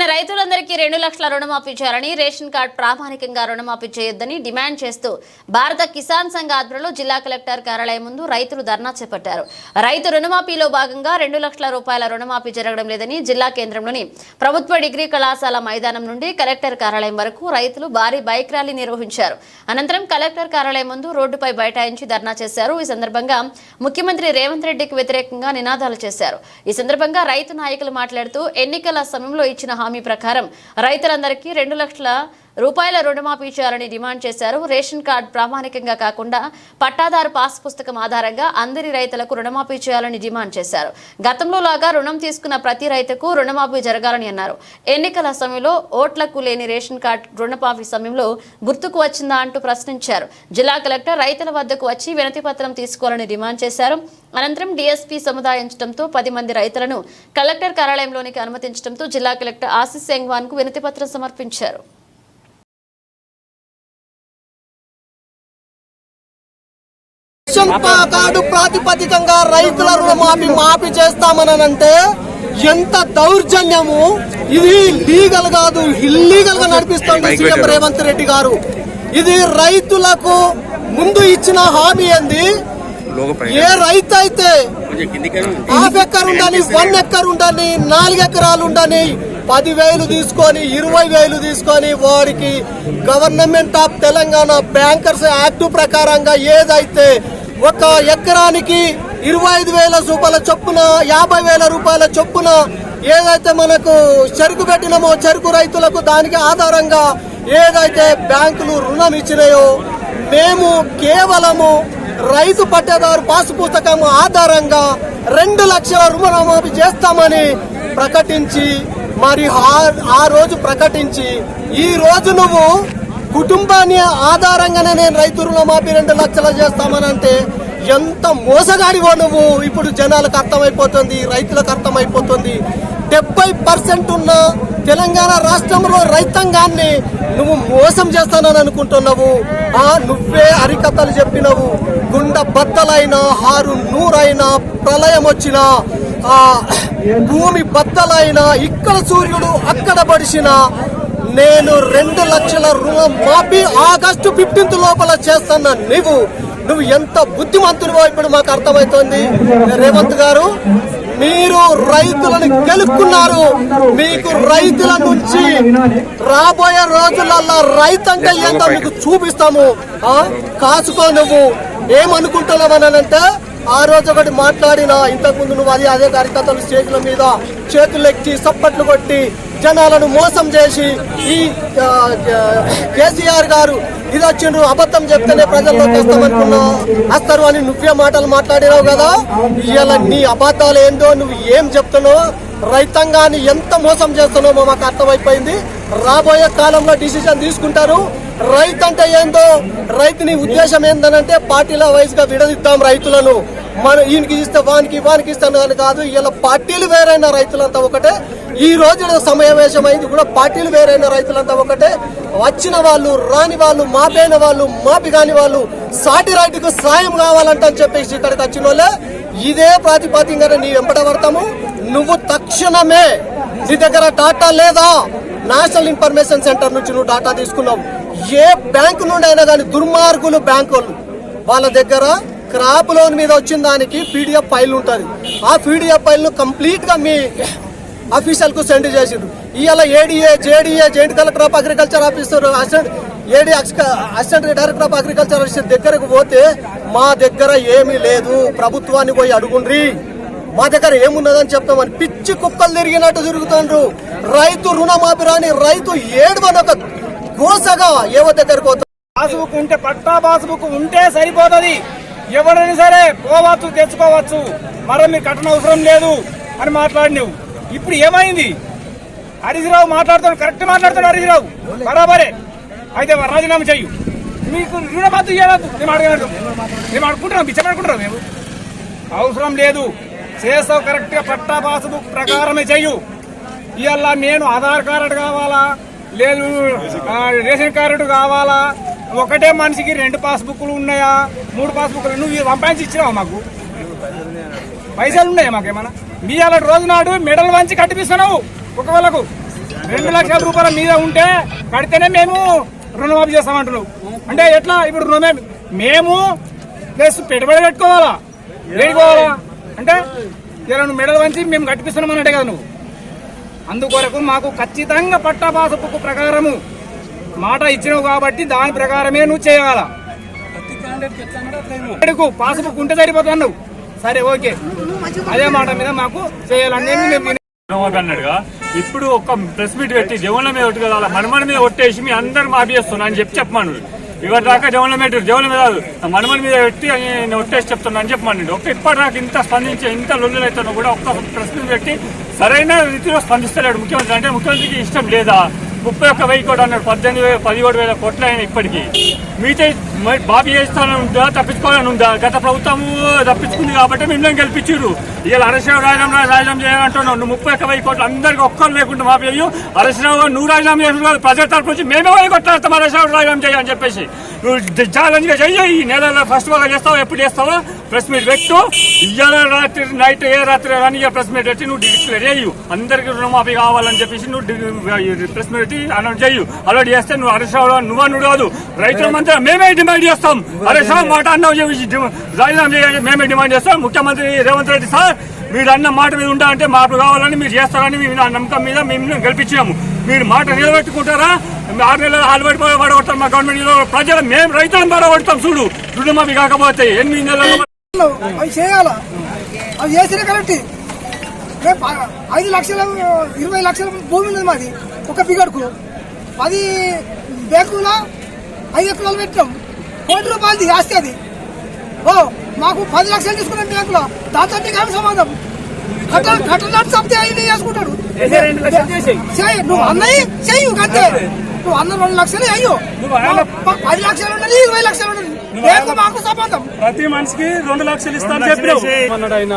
అర్హులైన రైతులందరికీ రెండు లక్షల రుణమాఫీ చేయాలని రేషన్ కార్డు ప్రామాణికంగా రుణమాఫీ చేయొద్దని డిమాండ్ చేస్తూ భారత కిసాన్ సంఘ ఆధ్వర్యంలో జిల్లా కలెక్టర్ కార్యాలయం ముందు రైతులు ధర్నా చేపట్టారు. రైతు రుణమాఫీలో భాగంగా రెండు లక్షల రూపాయల రుణమాఫీ జరగడం లేదని జిల్లా కేంద్రంలోని ప్రభుత్వ డిగ్రీ కళాశాల మైదానం నుండి కలెక్టర్ కార్యాలయం వరకు రైతులు భారీ బైక్ ర్యాలీ నిర్వహించారు. అనంతరం కలెక్టర్ కార్యాలయం ముందు రోడ్డుపై బైఠాయించి ధర్నా చేశారు. ఈ సందర్భంగా ముఖ్యమంత్రి రేవంత్ రెడ్డికి వ్యతిరేకంగా నినాదాలు చేశారు. ఈ సందర్భంగా రైతు నాయకులు మాట్లాడుతూ ఎన్నికల సమయంలో ఇచ్చిన హామీ ప్రకారం రైతులందరికీ రెండు లక్షల రూపాయల రుణమాఫీ చేయాలని డిమాండ్ చేశారు. రేషన్ కార్డు ప్రామాణికంగా కాకుండా పట్టాదారు పాస్ పుస్తకం ఆధారంగా అందరి రైతులకు రుణమాఫీ చేయాలని డిమాండ్ చేశారు. గతంలో లాగా రుణం తీసుకున్న ప్రతి రైతుకు రుణమాఫీ జరగాలని అన్నారు. ఎన్నికల సమయంలో ఓట్లకు లేని రేషన్ కార్డు రుణమాఫీ సమయంలో గుర్తుకు వచ్చిందా అంటూ ప్రశ్నించారు. జిల్లా కలెక్టర్ రైతుల వద్దకు వచ్చి వినతి పత్రం తీసుకోవాలని డిమాండ్ చేశారు. అనంతరం డీఎస్పీ సముదాయించడంతో పది మంది రైతులను కలెక్టర్ కార్యాలయంలోనికి అనుమతించడంతో జిల్లా కలెక్టర్ ఆశిష్ సెంగ్వాన్కు వినతి పత్రం సమర్పించారు. కార్డు ప్రాతిపదికంగా రైతుల రుణమాఫీ మాఫీ చేస్తామనంటే ఎంత దౌర్జన్యము? ఇది లీగల్ కాదు ఇల్లీగల్గా నడిపిస్తుంది సీఎం రేవంత్ రెడ్డి గారు. ఇది రైతులకు ముందు ఇచ్చిన హామీ ఏంది? ఏ రైతు అయితే హాఫ్ ఎక్కర్ ఉండని వన్ ఎక్కర్ ఉండని నాలుగు ఎకరాలు ఉండని పదివేలు తీసుకొని ఇరవై వేలు తీసుకొని వారికి government of Telangana bankers act ప్రకారంగా ఏదైతే ఒక ఎకరానికి ఇరవై ఐదు వేల రూపాయల చొప్పున యాభై వేల రూపాయల చొప్పున ఏదైతే మనకు చెరుకు పెట్టినామో చెరుకు రైతులకు దానికి ఆధారంగా ఏదైతే బ్యాంకులు రుణం ఇచ్చినాయో మేము కేవలము రైతు పట్టేదారు పాసు పుస్తకం ఆధారంగా రెండు లక్షల రుణమాఫీ చేస్తామని ప్రకటించి మరి ఆ- ఆ రోజు ప్రకటించి ఈ రోజు నువ్వు కుటుంబాన్ని ఆధారంగానే నేను రైతు రుణమాఫీ రెండు లక్షలు చేస్తామనంటే ఎంత మోసగాడివో నువ్వు. ఇప్పుడు జనాలకు అర్థమైపోతుంది రైతులకు అర్థమైపోతుంది. డెబ్బై పర్సెంట్ ఉన్న తెలంగాణ రాష్ట్రంలో రైతాంగాన్ని నువ్వు మోసం చేస్తానని అనుకుంటున్నావు. ఆ నువ్వే హరికథలు చెప్పినవు. గుండ బద్దలైనా హారు నూరైనా ప్రళయం వచ్చిన ఆ భూమి బద్దలైనా ఇక్కడ సూర్యుడు అక్కడ పడిచినా నేను రెండు లక్షల రుణం మాఫీ ఆగస్టు ఫిఫ్టీన్త్ లోపల చేస్తున్నా నువ్వు నువ్వు ఎంత బుద్ధిమంతుడివో ఇప్పుడు మాకు అర్థమవుతోంది రేవంత్ గారు మీరు రైతులను గెలుపుకున్నారు మీకు రైతుల నుంచి రాబోయే రోజులల్లో రైతు అంటే ఏందో మీకు చూపిస్తాము. కాసుకో నువ్వు. ఏమనుకుంటున్నావు అంటే ఆ రోజు ఒకటి మాట్లాడినా ఇంతకుముందు నువ్వు అది అదే కార్యకర్తలు స్టేజ్ల మీద చేతులు ఎక్కి సప్పట్లు కొట్టి జనాలను మోసం చేసి ఈ కేసీఆర్ గారు ఇది వచ్చిండ్రు అబద్ధం చెప్తేనే ప్రజల్లోకి వస్తామనుకున్నా వస్తారు అని నువ్వే మాటలు మాట్లాడినావు కదా? ఇవాళ నీ అబద్ధాలు ఏందో నువ్వు ఏం చెప్తున్నావు రైతాంగాన్ని ఎంత మోసం చేస్తున్నావో మాకు అర్థమైపోయింది. రాబోయే కాలంలో డిసిజన్ తీసుకుంటారు. రైతు అంటే ఏందో రైతుని ఉద్దేశం ఏందనంటే పార్టీల వైజ్గా విడదిద్దాం రైతులను. మన ఈయనకి ఇస్తే వానికి వానికి ఇస్తాను అని కాదు ఇలా పార్టీలు వేరైన రైతులంతా ఒకటే. ఈ రోజు సమావేశం అయింది కూడా పార్టీలు వేరైన రైతులంతా ఒకటే. వచ్చిన వాళ్ళు రాని వాళ్ళు మాపైన వాళ్ళు మాపి కాని వాళ్ళు సాటి రైతుకు సాయం కావాలంట అని చెప్పేసి ఇక్కడికి వచ్చిన వాళ్ళే ఇదే ప్రాతిపదికన నీ వెంబడ పడతాము. నువ్వు తక్షణమే నీ దగ్గర డాటా లేదా? నేషనల్ ఇన్ఫర్మేషన్ సెంటర్ నుంచి నువ్వు డాటా తీసుకున్నావు. ఏ బ్యాంకు నుండి అయినా కానీ దుర్మార్గులు బ్యాంకులు వాళ్ళ దగ్గర క్రాప్ లోన్ మీద వచ్చిన దానికి పీడిఎఫ్ ఫైల్ ఉంటుంది. ఆ పీడిఎఫ్ ఫైల్ను కంప్లీట్గా మీ అఫీషియల్కు సెండ్ చేసిండ్రు. ఇవాళ ADA JDA joint collector of agriculture officer assistant AD assistant director of agriculture officer దగ్గరకు పోతే మా దగ్గర ఏమీ లేదు. ప్రభుత్వాన్ని పోయి అడుగుండ్రి. మా దగ్గర ఏమున్నదని చెప్తామని పిచ్చి కుక్కలు తిరిగినట్టు తిరుగుతుండ్రు. రైతు రుణమాఫీ రాని రైతు ఏడు ఒక గోసగా ఏవో దగ్గరకు పోతారు పాస్బుక్ ఉంటే పట్టా పాస్బుక్ ఉంటే సరిపోతుంది. ఎవరైనా సరే పోవచ్చు తెచ్చుకోవచ్చు. మరో మీరు కట్టన అవసరం లేదు అని మాట్లాడినవు. ఇప్పుడు ఏమైంది? హరీశ్రావు మాట్లాడుతాడు కరెక్ట్ మాట్లాడుతాడు హరీశ్రావు. బరాబరే. అయితే రాజీనామా చెయ్యి. మీకు రుణమాఫీ చేయలేదు మేము అడగలేదు మేము అడుకుంటున్నాం పిచ్చబడుకుంటున్నాం మేము. అవసరం లేదు. చేస్తావు కరెక్ట్గా పట్టా పాస్బుక్ ప్రకారమే చెయ్యు. ఇవాళ నేను ఆధార్ కార్డు కావాలా? లేదు రేషన్ కార్డు కావాలా? ఒకటే మనిషికి రెండు పాస్బుక్లు ఉన్నాయా? మూడు పాస్బుక్లు నువ్వు పంపాయించి సంపాదించి ఇచ్చినావా మాకు? పైసలు ఉన్నాయా మాకేమన్నా? మీ అలాంటి రోజు నాడు మెడల్ వంచి కట్టిపిస్తున్నావు ఒకవేళకు. రెండు లక్షల రూపాయల మీద ఉంటే కడితేనే మేము రుణమాఫీ చేస్తామంటున్నావు. అంటే ఎట్లా? ఇప్పుడు రుణమే మేము ప్లస్ పెట్టుబడి పెట్టుకోవాలా? వేడుకోవాలా అంటే ఇలా నువ్వు మెడల్ వంచి మేము కట్టిపిస్తున్నామన్నట్టే కదా నువ్వు. అందుకొరకు మాకు ఖచ్చితంగా పట్టా పాసుపుకు ప్రకారము మాట ఇచ్చినావు కాబట్టి దాని ప్రకారమే నువ్వు చేయాలా. అడుగు పాసుబుక్ ఉంటే సరిపోతుంది నువ్వు సరే ఓకే. అదే మాట మీద మాకు చేయాలని అన్నాడుగా ఇప్పుడు ఒక ప్రెస్ మీట్ పెట్టి జగన్ల మీద ఒట్టు కదా మనమని మీద ఒట్టేసి మీ అందరు మాఫీ చేస్తున్నా అని చెప్పి చెప్పమను ఇవాళ దాకా జగన్ల మీద జగన్ల మీద కాదు మనమని మీద పెట్టి నేను ఒట్టేసి చెప్తున్నా అని చెప్పమనండి ఒక ఇప్పటిదాకా ఇంత స్పందించి ఇంత లొల్లులు అవుతున్నా కూడా ఒక్క ప్రెస్ మీట్ పెట్టి సరైన రీతిలో స్పందిస్తలేడు ముఖ్యమంత్రి. అంటే ముఖ్యమంత్రికి ఇష్టం లేదా? ముప్పై ఒక్క వెయ్యి కోట్లు అన్నాడు. పద్దెనిమిది వేల పదిహేడు వేల కోట్లు అయినా ఇప్పటికీ. మీతే మరి బాబీ చేస్తానని ఉందా? తప్పించుకోవాలని ఉందా? గత ప్రభుత్వము తప్పించుకుంది కాబట్టి మిమ్మల్ని గెలిపించారు ఇవాళ అరసరావు రాజీనామా రాజీనామా చేయాలంటున్నావు. నువ్వు ముప్పై ఒక్క వెయ్యి కోట్లు అందరికి ఒక్కరు లేకుండా మాఫీ అయ్యు అరసరావు నువ్వు రాజీనామా చేసిన కాదు ప్రజల తరపు నుంచి మేమే వెయ్యి కొట్లాడతాం. అరసరావు రాజీనామా చేయని చెప్పేసి. నువ్వు ఛాలెంజ్గా చెయ్యి. ఈ నెలలో ఫస్ట్ బాగా చేస్తావా? ఎప్పుడు చేస్తావా? ప్రెస్ మీట్ పెట్టు. ఇవాళ రాత్రి నైట్ ఏ రాత్రి రాని ప్రెస్ మీట్ పెట్టి నువ్వు డిక్లేర్ చేయు. అందరికి రుణమాఫీ కావాలని చెప్పేసి నువ్వు ప్రెస్ మీట్ పెట్టి అనౌన్స్ చేయు. అలా చేస్తే నువ్వు అరసరావు నువ్వు నువ్వు కాదు. రైతుల మంత్రి మేమే డిమాండ్ చేస్తాం. హరీశ్రావు మాట అన్నావు చెప్పి డి- రాజీనామా చేయాలి మేమే డిమాండ్ చేస్తాం. ముఖ్యమంత్రి రేవంత్ రెడ్డి సార్ మీరు అన్న మాట మీద ఉండా అంటే మాకు కావాలని మీరు చేస్తారని మేము నా నమ్మకం మీద మేము గెలిపించాము మీరు మాట నిలబెట్టుకుంటారా? ఆరు నెలలు హాలిబడి పడగొడతాం మా గవర్నమెంట్ ప్రజలు మేము రైతులను పడగొడతాం చూడు. రుణమాఫీ కాకపోతే ఎనిమిది నెలలు అవి చేయాలా? అవి చేసినా కరెక్ట్ రేపు ఐదు లక్షల ఇరవై లక్షల భూమి ఉంది మాది ఒక బిగడుకు పది బ్యాంకులో ఐదు ఎకరాలు పెట్టాం కోటి రూపాయలది ఆస్తి అది. ఓ మాకు పది లక్షలు తీసుకున్నాం బ్యాంకులో. దాంతో నీకు ఏమి సంబంధం కట్ట కట్టడానికి చంపితే ఐదు చేసుకుంటాడు? నువ్వు అన్నయ్యి చెయ్యి అంతే నువ్వు అన్న రెండు లక్షలు అయ్యో. పది లక్షలు ఉన్నది ఇరవై లక్షలు ఉన్నది సంబంధం ప్రతి మనిషికి రెండు లక్షలు ఇస్తాను చెప్పినావు. అన్నాడు ఆయన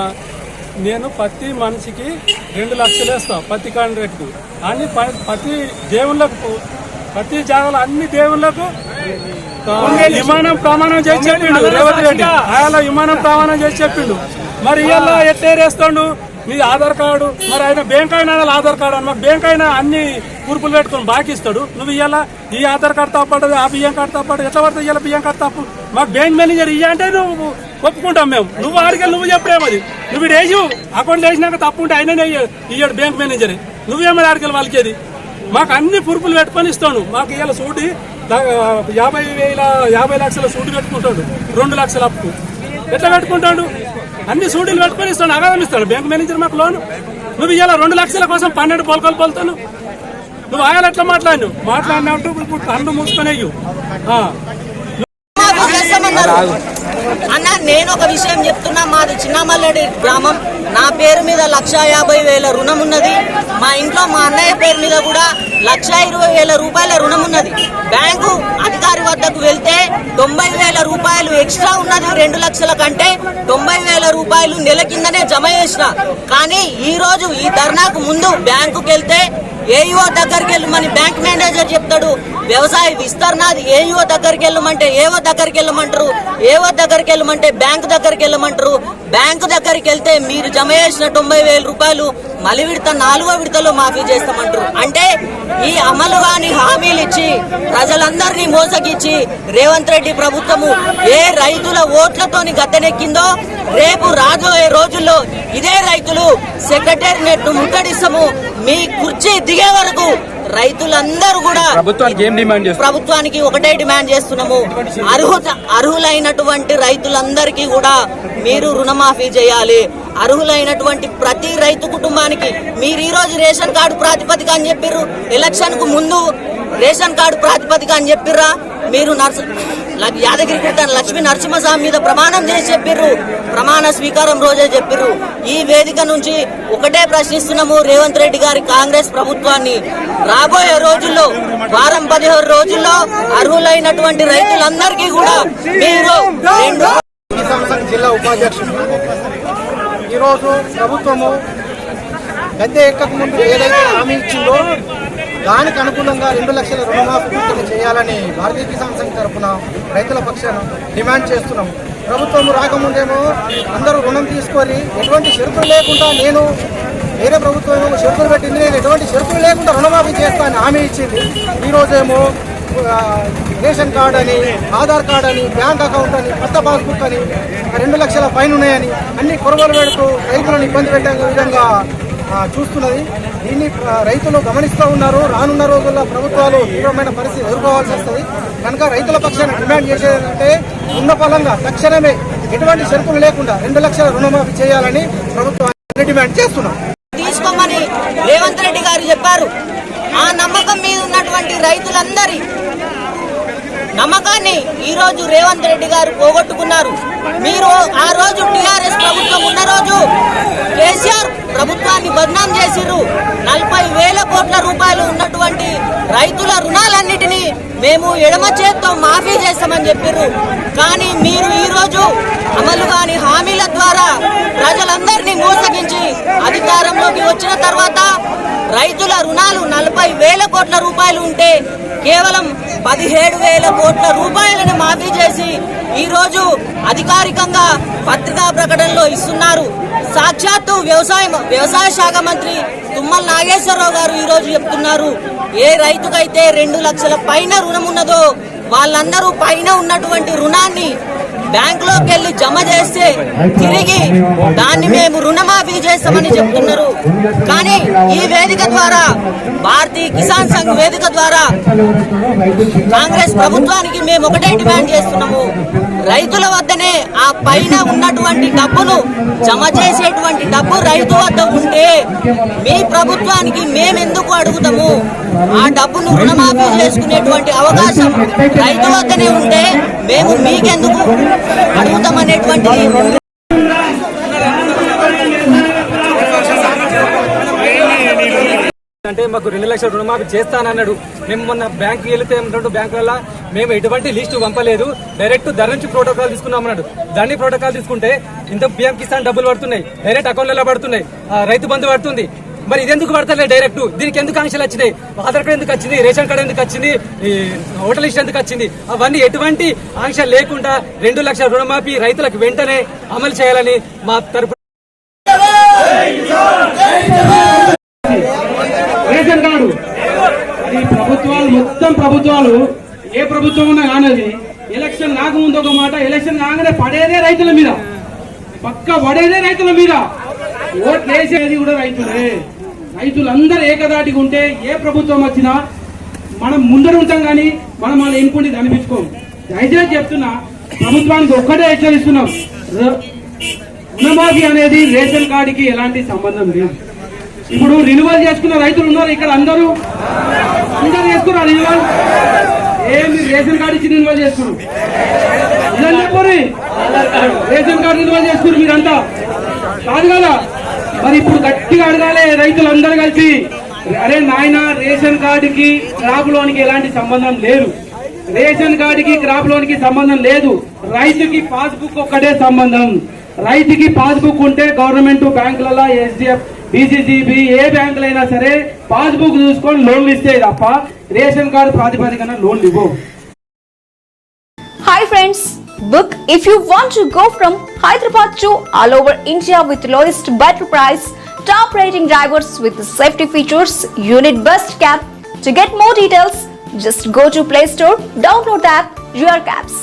నేను ప్రతి మనిషికి రెండు లక్షలు వేస్తా ప్రతి కాంట్రాక్ట్ అన్ని ప్రతి దేవుళ్ళకు ప్రతి జాగాలో అన్ని దేవుళ్ళకు విమానం ప్రమాణం చేసి చెప్పిండు రేవంత్ రెడ్డి. ఆయన విమానం ప్రమాణం చేసి చెప్పిండు. మరి ఇవాళ ఎట్టేరేస్తాడు? నీ ఆధార్ కార్డు మరి ఆయన బ్యాంక్ అయినా ఆధార్ కార్డు అని? మాకు బ్యాంక్ అయినా అన్ని కూర్పులు పెట్టుకుని బాకీ ఇస్తాడు. నువ్వు ఇవాళ ఈ ఆధార్ కార్డు తప్పదు ఆ బియ్యం కార్డు తప్పదు ఎట్లా పడుతుంది ఇవాళ బియ్యం కార్డు తప్పు మాకు బ్యాంక్ మేనేజర్ ఇయ్య అంటే నువ్వు ఒప్పుకుంటాం మేము. నువ్వు ఆడికి నువ్వు చెప్పలేము అది నువ్వు ఇటు వేసి అకౌంట్ వేసినాక తప్పు ఉంటే ఆయననే ఇయ్యాడు బ్యాంక్ మేనేజర్. నువ్వేమని ఆడికి వాళ్ళకేది? మాకు అన్ని పురుపులు పెట్టుకొని ఇస్తాడు మాకు ఇవాళ సూటి యాభై వేల యాభై లక్షల సూటి పెట్టుకుంటాడు. రెండు లక్షల అప్పు. ఎట్లా పెట్టుకుంటాడు? అన్ని సూటీలు పెట్టుకొని ఇస్తాడు అగాధం ఇస్తాడు. బ్యాంక్ మేనేజర్ మాకు లోన్ నువ్వు ఇవాళ రెండు లక్షల కోసం పన్నెండు పొలకలు పోలుతాను నువ్వు ఆయన ఎట్లా మాట్లాడు మాట్లాడినట్టు ఇప్పుడు కన్ను మూసుకునేయ్యు అన్న నేను ఒక విషయం చెప్తున్నా మాది చిన్నమల్లడి గ్రామం. నా పేరు మీద లక్ష యాభై వేల రుణం ఉన్నది. మా ఇంట్లో మా అన్నయ్య పేరు మీద కూడా లక్ష ఇరవై వేల రూపాయల రుణం ఉన్నది. బ్యాంకు అధికారి వద్దకు వెళ్తే తొంభై వేల రూపాయలు ఎక్స్ట్రా ఉన్నది రెండు లక్షల కంటే తొంభై వేల రూపాయలు నెల కిందనే జమ చేసిన. కానీ ఈ రోజు ఈ ధర్నాకు ముందు బ్యాంకుకి వెళ్తే ఏఈఓ దగ్గరికి వెళ్ళమని బ్యాంక్ మేనేజర్ చెప్తాడు. వ్యవసాయ విస్తరణది ఏఈఓ దగ్గరికి వెళ్ళమంటే ఏవో దగ్గరికి వెళ్ళమంటారు. ఏవో దగ్గరికి వెళ్ళమంటే బ్యాంక్ దగ్గరికి వెళ్ళమంటారు. బ్యాంకు దగ్గరికి వెళ్తే మీరు జమ చేసిన తొంభై వేల రూపాయలు మలి విడత నాలుగో విడతలో మాఫీ చేస్తామంటారు. అంటే ఈ అమలు కాని హామీలు ఇచ్చి ప్రజలందరినీ మోసగిచ్చి రేవంత్ రెడ్డి ప్రభుత్వము ఏ రైతుల ఓట్లతోని గద్దెనెక్కిందో రేపు రాబోయే రోజుల్లో ఇదే రైతులు సెక్రటేరియట్ ముట్టడిస్తాము. మీ కుర్చీ దిగే వరకు రైతులందరూ కూడా ప్రభుత్వానికి ఒకటే డిమాండ్ చేస్తున్నాము. అర్హత అర్హులైనటువంటి రైతులందరికీ కూడా మీరు రుణమాఫీ చేయాలి. అర్హులైనటువంటి ప్రతి రైతు కుటుంబానికి మీరు ఈరోజు రేషన్ కార్డు ప్రాతిపదిక అని చెప్పిర్రు. ఎలక్షన్కు ముందు రేషన్ కార్డు ప్రాతిపదిక అని చెప్పిర్రా. మీరు నర్స యాదగిరి గుట్ట లక్ష్మీ నరసింహస్వామి మీద ప్రమాణం చేసి చెప్పిర్రు. ప్రమాణ స్వీకారం రోజే చెప్పిర్రు. ఈ వేదిక నుంచి ఒకటే ప్రశ్నిస్తున్నాము. రేవంత్ రెడ్డి గారి కాంగ్రెస్ ప్రభుత్వాన్ని. రాబోయే రోజుల్లో వారం పదిహేను రోజుల్లో అర్హులైనటువంటి రైతులందరికీ కూడా మీరు జిల్లా ఉపాధ్యక్షుడు. ఈరోజు ప్రభుత్వము గద్దె ఎక్కక ముందు ఏదైతే హామీ ఇచ్చిందో దానికి అనుగుణంగా రెండు లక్షల రుణమాఫీ పూర్తి చేయాలని భారతీయ కిసాన్ సంఘ్ తరఫున రైతుల పక్షాన డిమాండ్ చేస్తున్నాం. ప్రభుత్వం రాకముందేమో అందరూ రుణం తీసుకొని ఎటువంటి షరతులు లేకుండా నేను వేరే ప్రభుత్వం ఏమో షరతులు పెట్టింది నేను ఎటువంటి షరతులు లేకుండా రుణమాఫీ చేస్తానని హామీ ఇచ్చింది. ఈరోజేమో రేషన్ కార్డు అని ఆధార్ కార్డ్ అని బ్యాంక్ అకౌంట్ అని కొత్త పాస్బుక్ అని రెండు లక్షల పైన ఉన్నాయని అన్ని కొరవలు పెడుతూ రైతులను ఇబ్బంది పెట్టే విధంగా చూస్తున్నది. దీన్ని రైతులు గమనిస్తూ ఉన్నారు. రానున్న రోజుల్లో ప్రభుత్వాలు తీవ్రమైన పరిస్థితి ఎదుర్కోవాల్సి వస్తుంది. కనుక రైతుల పక్షాన డిమాండ్ చేసేదంటే ఉన్న ఫలంగా తక్షణమే ఎటువంటి షరతులు లేకుండా రెండు లక్షల రుణమాఫీ చేయాలని ప్రభుత్వాన్ని డిమాండ్ చేస్తున్నాం తీసుకోమని రేవంత్ రెడ్డి గారు చెప్పారు. ఆ నమ్మకం మీద ఉన్నటువంటి రైతులందరి నమ్మకాన్ని ఈ రోజు రేవంత్ రెడ్డి గారు పోగొట్టుకున్నారు. మీరు ఆ రోజు టిఆర్ఎస్ ప్రభుత్వం ఉన్న రోజు కేసీఆర్ ప్రభుత్వాన్ని బదనాం చేసిర్రు. నలభై వేల కోట్ల రూపాయలు ఉన్నటువంటి రైతుల రుణాలన్నిటినీ మేము ఎడమ చేత్తో మాఫీ చేస్తామని చెప్పిర్రు. కానీ మీరు ఈ రోజు అమలు కాని హామీల ద్వారా ప్రజలందరినీ మోసగించి అధికారంలోకి వచ్చిన తర్వాత రైతుల రుణాలు నలభై వేల కోట్ల రూపాయలు ఉంటే కేవలం పదిహేడు వేల కోట్ల రూపాయలను మాఫీ చేసి ఈ రోజు అధికారికంగా పత్రికా ప్రకటనలో ఇస్తున్నారు. సాక్షాత్తు వ్యవసాయ వ్యవసాయ శాఖ మంత్రి తుమ్మల నాగేశ్వరరావు గారు ఈ రోజు చెప్తున్నారు. ఏ రైతుకైతే రెండు లక్షల పైన రుణం ఉన్నదో వాళ్ళందరూ పైన ఉన్నటువంటి రుణాన్ని బ్యాంకులోకి వెళ్ళి జమ చేస్తే తిరిగి దాన్ని మేము రుణమాఫీ చేస్తామని చెప్తున్నారు. కానీ ఈ వేదిక ద్వారా భారతీయ కిసాన్ సంఘ్ వేదిక ద్వారా కాంగ్రెస్ ప్రభుత్వానికి మేము ఒకటే డిమాండ్ చేస్తున్నాము. రైతుల వద్దనే ఆ పైన ఉన్నటువంటి డబ్బును జమ చేసేటువంటి డబ్బు రైతు వద్ద ఉంటే మీ ప్రభుత్వానికి మేమెందుకు అడుగుతాము? ఆ డబ్బును రుణమాఫీ చేసుకునేటువంటి అవకాశం రైతు వద్దనే ఉంటే మేము మీకెందుకు అడుగుతామనేటువంటిది అంటే మాకు రెండు లక్షల రుణమాఫీ చేస్తానన్నాడు. మేము మొన్న బ్యాంకు వెళితే బ్యాంకు వల్ల మేము ఎటువంటి లిస్టు పంపలేదు. డైరెక్ట్ ధర నుంచి ప్రోటోకాల్ తీసుకున్నాం అన్నాడు ప్రోటోకాల్ తీసుకుంటే ఇంత పిఎం కిసాన్ డబ్బులు పడుతున్నాయి. డైరెక్ట్ అకౌంట్లలో పడుతున్నాయి. ఆ, రైతు బంధు పడుతుంది. మరి ఇది ఎందుకు పడతలే డైరెక్ట్? దీనికి ఎందుకు ఆంక్షలు వచ్చినాయి? ఆధార్ కార్డు ఎందుకు వచ్చింది? రేషన్ కార్డు ఎందుకు వచ్చింది? ఈ హోటల్ లిస్ట్ ఎందుకు వచ్చింది? అవన్నీ ఎటువంటి ఆంక్షలు లేకుండా రెండు లక్షల రుణమాఫీ రైతులకు వెంటనే అమలు చేయాలని మా తరపు రేషన్ కార్డు అది ప్రభుత్వాలు మొత్తం ప్రభుత్వాలు ఏ ప్రభుత్వం ఉన్నా కానది ఎలక్షన్ రాకముందు ఒక మాట ఎలక్షన్ రాగానే పడేదే రైతుల మీద. పక్క పడేదే రైతుల మీద. ఓట్లు వేసేది కూడా రైతులే. రైతులందరూ ఏకదాటిగా ఉంటే ఏ ప్రభుత్వం వచ్చినా మనం ముందర ఉంటాం కానీ మనం మన ఎన్నుకుంటే అనిపించుకోం దయచేసి చెప్తున్నా ప్రభుత్వానికి ఒక్కటే హెచ్చరిస్తున్నాం. రుణమాఫీ అనేది రేషన్ కార్డుకి ఎలాంటి సంబంధం లేదు. ఇప్పుడు రినువల్ చేసుకున్న రైతులు ఉన్నారు ఇక్కడ అందరూ. అందరు చేసుకున్నారు రినువల్ ఏమి రేషన్ కార్డు ఇచ్చి రినువల్ చేసుకున్నారు ఇదని చెప్పండి. రేషన్ కార్డు రినువల్ చేసుకున్నారు మీరంతా. కాదు కదా. మరి ఇప్పుడు గట్టిగా అడగాలి రైతులందరూ కలిసి. అరే నాయన రేషన్ కార్డుకి క్రాప్ లోనికి ఎలాంటి సంబంధం లేదు. రేషన్ కార్డుకి క్రాప్ లోనికి సంబంధం లేదు. రైతుకి పాస్బుక్ ఒక్కటే సంబంధం. రైతుకి పాస్బుక్ ఉంటే గవర్నమెంట్ బ్యాంకులలో ఎస్డిఎఫ్ బీసీసీబీ ఏ బ్యాంకులైనా సరే పాస్బుక్ చూసుకొని లోన్లు ఇస్తే తప్ప రేషన్ కార్డు ప్రాతిపదికన లోన్లు ఇవ్వవు Hi friends, book if you want to go from Hyderabad to all over India with lowest better price, top rating drivers with safety features, unit best cab. To get more details, just go to Play Store, download the app Your Cabs.